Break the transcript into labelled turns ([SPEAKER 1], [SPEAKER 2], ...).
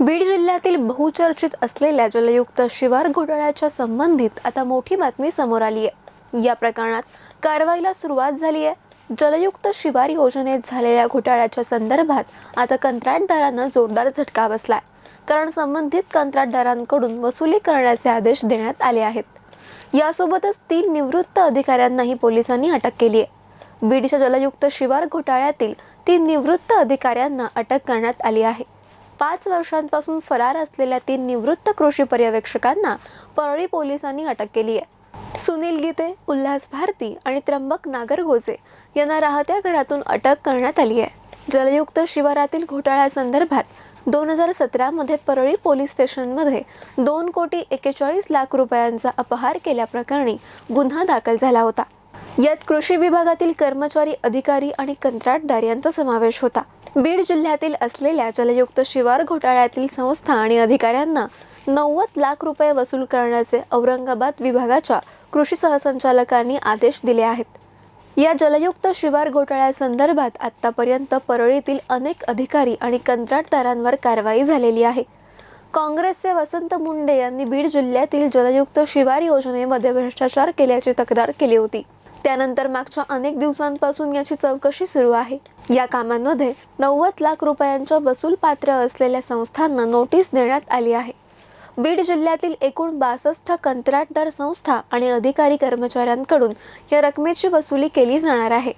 [SPEAKER 1] बीड जिल्ह्यातील बहुचर्चित असलेल्या जलयुक्त शिवार घोटाळ्याच्या संबंधित आता मोठी बातमी समोर आली आहे. या प्रकरणात कारवाईला सुरुवात झाली आहे. जलयुक्त शिवार योजनेत झालेल्या घोटाळ्याच्या संदर्भात आता कंत्राटदारांना जोरदार झटका बसलाय. कारण संबंधित कंत्राटदारांकडून वसुली करण्याचे आदेश देण्यात आले आहेत. यासोबतच तीन निवृत्त अधिकाऱ्यांनाही पोलिसांनी अटक केली आहे. बीडच्या जलयुक्त शिवार घोटाळ्यातील तीन निवृत्त अधिकाऱ्यांना अटक करण्यात आली आहे. पाच वर्षांपासून फरार असलेल्या तीन निवृत्त कृषी पर्यवेक्षकांना परळी पोलिसांनी अटक केली आहे. सुनील गीते उल्हास भारती आणि त्र्यंबक नागरगोजे यांना राहत्या घरातून अटक करण्यात आली आहे. जलयुक्त शिवारातील घोटाळ्यासंदर्भात दोन हजार सतरामध्ये परळी पोलीस स्टेशनमध्ये दोन कोटी एकेचाळीस लाख रुपयांचा अपहार केल्याप्रकरणी गुन्हा दाखल झाला होता. यात कृषी विभागातील कर्मचारी अधिकारी आणि कंत्राटदार यांचा समावेश होता. बीड जिल्ह्यातील असलेल्या जलयुक्त शिवार घोटाळ्यातील संस्था आणि अधिकाऱ्यांना नव्वद लाख रुपये वसूल करण्याचे औरंगाबाद विभागाच्या कृषी सहसंचालकांनी आदेश दिले आहेत. या जलयुक्त शिवार घोटाळ्यासंदर्भात आतापर्यंत परळीतील अनेक अधिकारी आणि कंत्राटदारांवर कारवाई झालेली आहे. काँग्रेसचे वसंत मुंडे यांनी बीड जिल्ह्यातील जलयुक्त शिवार योजनेमध्ये भ्रष्टाचार केल्याची तक्रार केली होती. त्यानंतर मागच्या अनेक दिवसांपासून याची चौकशी सुरू आहे. या कामांमध्ये नव्वद लाख रुपयांच्या वसूल पात्र असलेल्या संस्थांना नोटीस देण्यात आली आहे. बीड जिल्ह्यातील एकूण बासष्ट कंत्राटदार संस्था आणि अधिकारी कर्मचाऱ्यांकडून या रकमेची वसुली केली जाणार आहे.